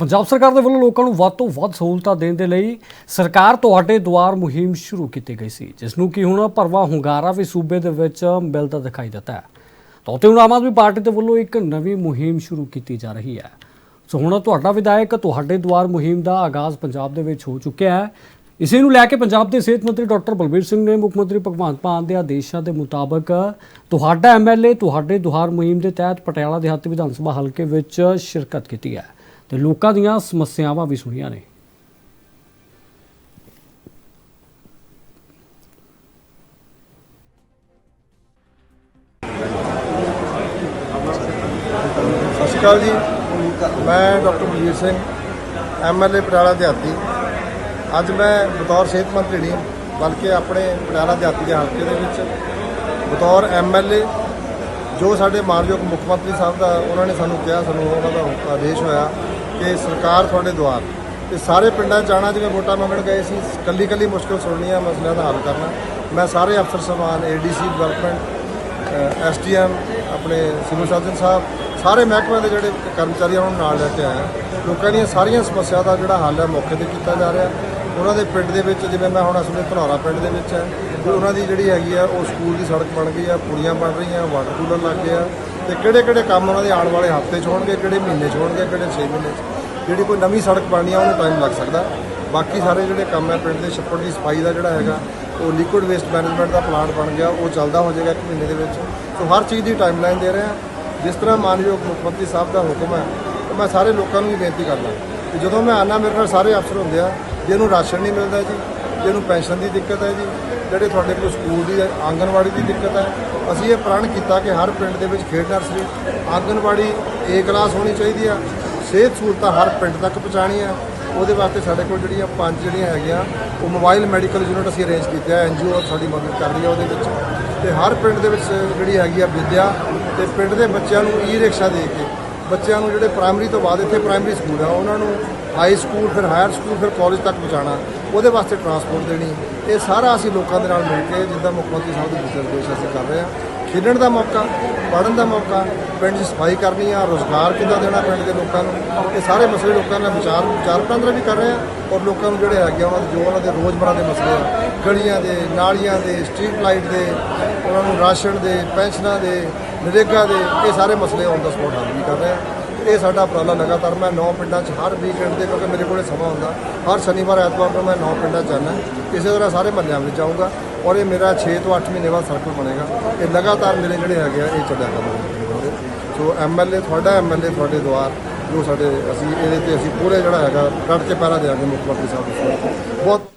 ਪੰਜਾਬ ਸਰਕਾਰ ਦੇ ਵੱਲੋਂ ਲੋਕਾਂ ਨੂੰ ਵੱਧ ਤੋਂ ਵੱਧ ਸਹੂਲਤਾਂ ਦੇਣ ਦੇ ਲਈ ਸਰਕਾਰ ਤੁਹਾਡੇ ਦੁਆਰ ਮੁਹਿੰਮ ਸ਼ੁਰੂ ਕੀਤੀ ਗਈ ਸੀ, ਜਿਸ ਨੂੰ ਕਿ ਹੁਣ ਭਰਵਾ ਹੁੰਗਾਰਾ ਵੀ ਸੂਬੇ ਦੇ ਵਿੱਚ ਮਿਲਦਾ ਦਿਖਾਈ ਦਿੱਤਾ ਹੈ। ਤਾਂ ਉੱਥੇ ਹੁਣ ਆਮ ਆਦਮੀ ਪਾਰਟੀ ਦੇ ਵੱਲੋਂ ਇੱਕ ਨਵੀਂ ਮੁਹਿੰਮ ਸ਼ੁਰੂ ਕੀਤੀ ਜਾ ਰਹੀ ਹੈ। ਸੋ ਹੁਣ ਤੁਹਾਡਾ ਵਿਧਾਇਕ ਤੁਹਾਡੇ ਦੁਆਰ ਮੁਹਿੰਮ ਦਾ ਆਗਾਜ਼ ਪੰਜਾਬ ਦੇ ਵਿੱਚ ਹੋ ਚੁੱਕਿਆ ਹੈ। ਇਸੇ ਨੂੰ ਲੈ ਕੇ ਪੰਜਾਬ ਦੇ ਸਿਹਤ ਮੰਤਰੀ ਡਾਕਟਰ ਬਲਬੀਰ ਸਿੰਘ ਨੇ ਮੁੱਖ ਮੰਤਰੀ ਭਗਵੰਤ ਮਾਨ ਦੇ ਆਦੇਸ਼ਾਂ ਦੇ ਮੁਤਾਬਕ ਤੁਹਾਡਾ ਐਮਐਲਏ ਤੁਹਾਡੇ ਦੁਆਰ ਮੁਹਿੰਮ ਦੇ ਤਹਿਤ ਪਟਿਆਲਾ ਦੇਹਾਤੀ ਵਿਧਾਨ ਸਭਾ ਹਲਕੇ ਵਿੱਚ ਸ਼ਿਰਕਤ ਕੀਤੀ ਹੈ। ਤੇ ਲੋਕਾਂ ਦੀਆਂ ਸਮੱਸਿਆਵਾਂ ਵੀ ਸੁਣੀਆਂ ਨੇ। ਸਤਿ ਸ਼੍ਰੀ ਅਕਾਲ ਜੀ। ਮੈਂ ਡਾਕਟਰ ਬਲਵੀਰ ਸਿੰਘ ਐਮਐਲਏ ਪਟਿਆਲਾ ਦਿਹਾਤੀ। ਅੱਜ ਮੈਂ ਬਤੌਰ ਸਿਹਤ ਮੰਤਰੀ ਨਹੀਂ, ਬਲਕਿ ਆਪਣੇ ਪਟਿਆਲਾ ਦਿਹਾਤੀ ਦੇ ਹਲਕੇ ਦੇ ਵਿੱਚ ਬਤੌਰ ਐਮਐਲਏ ਜੋ ਸਾਡੇ ਮਾਨਯੋਗ ਮੁੱਖ ਮੰਤਰੀ ਸਾਹਿਬ ਦਾ, ਉਹਨਾਂ ਨੇ ਸਾਨੂੰ ਕਿਹਾ, ਸਾਨੂੰ ਉਹਨਾਂ ਦਾ ਆਦੇਸ਼ ਹੋਇਆ। ਕਿ ਸਰਕਾਰ ਤੁਹਾਡੇ ਦੁਆਰ ਤੇ। ਸਾਰੇ ਪਿੰਡਾਂ 'ਚ ਜਾਣਾ ਜਿਵੇਂ ਵੋਟਾਂ ਮੰਗਣ ਗਏ ਸੀ ਕੱਲੀ ਕੱਲੀ ਮੁਸ਼ਕਲ ਆ ਮਸਲਿਆਂ ਦਾ ਹੱਲ ਕਰਨਾ। ਮੈਂ ਸਾਰੇ ਅਫਸਰ ਸਮਾਨ ਏਡੀਸੀ ਡਿਵੈਲਪਮੈਂਟ ਐਸਡੀਐਮ ਆਪਣੇ ਸਿਵਲ ਸਰਜਨ ਸਾਹਿਬ ਸਾਰੇ ਮਹਿਕਮੇ ਦੇ ਜਿਹੜੇ ਕਰਮਚਾਰੀ ਆ, ਉਹਨਾਂ ਨੂੰ ਨਾਲ ਲੈ ਕੇ ਆਇਆ ਲੋਕਾਂ ਦੀਆਂ ਸਾਰੀਆਂ ਸਮੱਸਿਆ ਦਾ ਜਿਹੜਾ ਹੱਲ ਹੈ ਮੌਕੇ ਤੇ ਕੀਤਾ ਜਾ ਰਿਹਾ। ਉਹਨਾਂ ਦੇ ਪਿੰਡ ਦੇ ਵਿੱਚ, ਜਿਵੇਂ ਮੈਂ ਹੁਣ ਅਸਲੇ ਧਨੌਰਾ ਪਿੰਡ ਦੇ ਵਿੱਚ ਹੈ ਉਹਨਾਂ ਦੀ ਜਿਹੜੀ ਹੈਗੀ ਆ, ਉਹ ਸਕੂਲ ਦੀ ਸੜਕ ਬਣ ਗਈ ਆ ਪੁਲੀਆਂ ਬਣ ਰਹੀਆਂ, ਵਾਟਰ ਕੂਲਰ ਲੱਗ ਗਏ ਆ ਤੇ ਕਿਹੜੇ ਕਿਹੜੇ ਕੰਮ ਉਹਨਾਂ ਦੇ ਆਉਣ ਵਾਲੇ ਹਫ਼ਤੇ 'ਚ ਹੋਣਗੇ, ਕਿਹੜੇ ਮਹੀਨੇ 'ਚ ਹੋਣਗੇ, ਕਿਹੜੇ 6 ਮਹੀਨੇ 'ਚ? ਜਿਹੜੀ ਕੋਈ ਨਵੀਂ ਸੜਕ ਬਣਨੀ ਆ, ਉਹਨੂੰ ਟਾਈਮ ਲੱਗ ਸਕਦਾ। ਬਾਕੀ ਸਾਰੇ ਜਿਹੜੇ ਕੰਮ ਹੈ ਪਿੰਡ ਦੇ ਛੱਪੜ ਦੀ ਸਫ਼ਾਈ ਦਾ ਜਿਹੜਾ ਹੈਗਾ, ਉਹ ਲਿਕੁਇਡ ਵੇਸਟ ਮੈਨੇਜਮੈਂਟ ਦਾ ਪਲਾਂਟ ਬਣ ਗਿਆ, ਉਹ ਚੱਲਦਾ ਹੋ ਜਾਏਗਾ ਇੱਕ ਮਹੀਨੇ ਦੇ ਵਿੱਚ। ਸੋ ਹਰ ਚੀਜ਼ ਦੀ ਟਾਈਮਲਾਈਨ ਦੇ ਰਹੇ। ਹਾਂ ਜਿਸ ਤਰ੍ਹਾਂ ਮਾਨਯੋਗ ਮੁੱਖ ਮੰਤਰੀ ਸਾਹਿਬ ਦਾ ਹੁਕਮ ਹੈ, ਮੈਂ ਸਾਰੇ ਲੋਕਾਂ ਨੂੰ ਵੀ ਬੇਨਤੀ ਕਰਦਾ ਕਿ ਜਦੋਂ ਮੈਂ ਆਨਾ, ਮੇਰੇ ਨਾਲ ਸਾਰੇ ਅਫਸਰ ਹੁੰਦੇ ਆ ਜਿਹਨੂੰ ਰਾਸ਼ਨ ਨਹੀਂ ਮਿਲਦਾ ਜੀ, ਜਿਹਨੂੰ ਪੈਨਸ਼ਨ ਦੀ ਦਿੱਕਤ ਹੈ ਜੀ, ਜਿਹੜੇ ਤੁਹਾਡੇ ਕੋਲ ਸਕੂਲ ਦੀ ਆਂਗਨਵਾੜੀ ਦੀ ਦਿੱਕਤ ਹੈ, ਅਸੀਂ ਇਹ ਪ੍ਰਣ ਕੀਤਾ ਕਿ ਹਰ ਪਿੰਡ ਦੇ ਵਿੱਚ ਖੇਡ ਨਰਸਰੀ, ਆਂਗਨਵਾੜੀ ਏ ਕਲਾਸ ਹੋਣੀ ਚਾਹੀਦੀ ਆ, ਸਿਹਤ ਸਹੂਲਤਾਂ ਹਰ ਪਿੰਡ ਤੱਕ ਪਹੁੰਚਾਉਣੀ ਆ, ਉਹਦੇ ਵਾਸਤੇ ਸਾਡੇ ਕੋਲ ਜਿਹੜੀਆਂ ਪੰਜ ਜਿਹੜੀਆਂ ਹੈਗੀਆਂ, ਉਹ ਮੋਬਾਈਲ ਮੈਡੀਕਲ ਯੂਨਿਟ ਅਸੀਂ ਅਰੇਂਜ ਕੀਤਾ ਹੈ ਐਨਜੀਓ ਸਾਡੀ ਮਦਦ ਕਰ ਰਹੀ ਹੈ ਉਹਦੇ ਵਿੱਚ, ਤੇ ਹਰ ਪਿੰਡ ਦੇ ਵਿੱਚ ਜਿਹੜੀ ਹੈਗੀ ਆ ਵਿਦਿਆ, ਤੇ ਪਿੰਡ ਦੇ ਬੱਚਿਆਂ ਨੂੰ ਈ ਰਿਕਸ਼ਾ ਦੇ ਕੇ ਬੱਚਿਆਂ ਨੂੰ ਜਿਹੜੇ ਪ੍ਰਾਇਮਰੀ ਤੋਂ ਬਾਅਦ ਇੱਥੇ ਪ੍ਰਾਇਮਰੀ ਸਕੂਲ ਆ, ਉਹਨਾਂ ਨੂੰ ਹਾਈ ਸਕੂਲ ਫਿਰ ਹਾਇਰ ਸਕੂਲ ਫਿਰ ਕਾਲਜ ਤੱਕ ਪਹੁੰਚਾਉਣਾ, ਉਹਦੇ ਵਾਸਤੇ ਟਰਾਂਸਪੋਰਟ ਦੇਣੀ, ਇਹ ਸਾਰਾ ਅਸੀਂ ਲੋਕਾਂ ਦੇ ਨਾਲ ਮਿਲ ਕੇ ਜਿੱਦਾਂ ਮੁੱਖ ਮੰਤਰੀ ਸਾਹਿਬ ਦੇ ਦਿਸ਼ਾ ਨਿਰਦੇਸ਼ ਅਸੀਂ ਕਰ ਰਹੇ ਹਾਂ। ਖੇਡਣ ਦਾ ਮੌਕਾ, ਪੜ੍ਹਨ ਦਾ ਮੌਕਾ, ਪਿੰਡ 'ਚ ਸਫ਼ਾਈ ਕਰਨੀ ਆ, ਰੋਜ਼ਗਾਰ ਕਿੱਦਾਂ ਦੇਣਾ ਪਿੰਡ ਦੇ ਲੋਕਾਂ ਨੂੰ, ਇਹ ਸਾਰੇ ਮਸਲੇ ਲੋਕਾਂ ਨਾਲ ਵਿਚਾਰ ਵਿਚਾਰ ਵਟਾਂਦਰਾ ਵੀ ਕਰ ਰਹੇ ਆ ਔਰ ਲੋਕਾਂ ਨੂੰ ਜਿਹੜੇ ਹੈਗੇ ਆ ਉਹਨਾਂ ਦੇ ਜੋ ਉਹਨਾਂ ਦੇ ਰੋਜ਼ਮਰਾ ਦੇ ਮਸਲੇ ਆ, ਗਲੀਆਂ ਦੇ, ਨਾਲੀਆਂ ਦੇ ਸਟਰੀਟ ਲਾਈਟ ਦੇ, ਉਹਨਾਂ ਨੂੰ ਰਾਸ਼ਨ ਦੇ, ਪੈਨਸ਼ਨਾਂ ਦੇ, ਨਰੇਗਾ ਦੇ, ਇਹ ਸਾਰੇ ਮਸਲੇ ਔਨ ਦਾ ਸਪੋਟ ਹੱਲ ਵੀ ਕਰ ਰਹੇ ਆ। ਇਹ ਸਾਡਾ ਉਪਰਾਲਾ ਲਗਾਤਾਰ ਮੈਂ ਨੌ ਪਿੰਡਾਂ 'ਚ ਹਰ ਵੀਕਐਂਡ 'ਤੇ, ਕਿਉਂਕਿ ਮੇਰੇ ਕੋਲੇ ਸਮਾਂ ਹੁੰਦਾ, ਹਰ ਸ਼ਨੀਵਾਰ, ਐਤਵਾਰ ਨੂੰ ਮੈਂ ਨੌ ਪਿੰਡਾਂ 'ਚ ਜਾਂਦਾ। ਇਸੇ ਤਰ੍ਹਾਂ ਸਾਰੇ ਮਹੱਲਿਆਂ ਵਿੱਚ ਜਾਊਂਗਾ ਔਰ ਇਹ ਮੇਰਾ 6 ਤੋਂ 8 ਮਹੀਨੇ ਬਾਅਦ ਸਰਕਲ ਬਣੇਗਾ। ਇਹ ਲਗਾਤਾਰ ਮੇਰੇ ਜਿਹੜੇ ਹੈਗੇ ਆ, ਇਹ ਚੱਲਿਆ ਕਰਾਂਗੇ ਸੋ ਐਮਐਲਏ ਤੁਹਾਡਾ ਐਮਐਲਏ ਤੁਹਾਡੇ ਦੁਆਰ, ਜੋ ਸਾਡੇ ਅਸੀਂ ਇਹਦੇ ਤੇ ਅਸੀਂ ਪੂਰੇ ਜਿਹੜਾ ਹੈਗਾ ਡਟ ਕੇ ਪਹਿਰਾ ਦੇਵਾਂਗੇ ਮੁੱਖ ਮੰਤਰੀ ਸਾਹਿਬ ਨੂੰ ਬਹੁਤ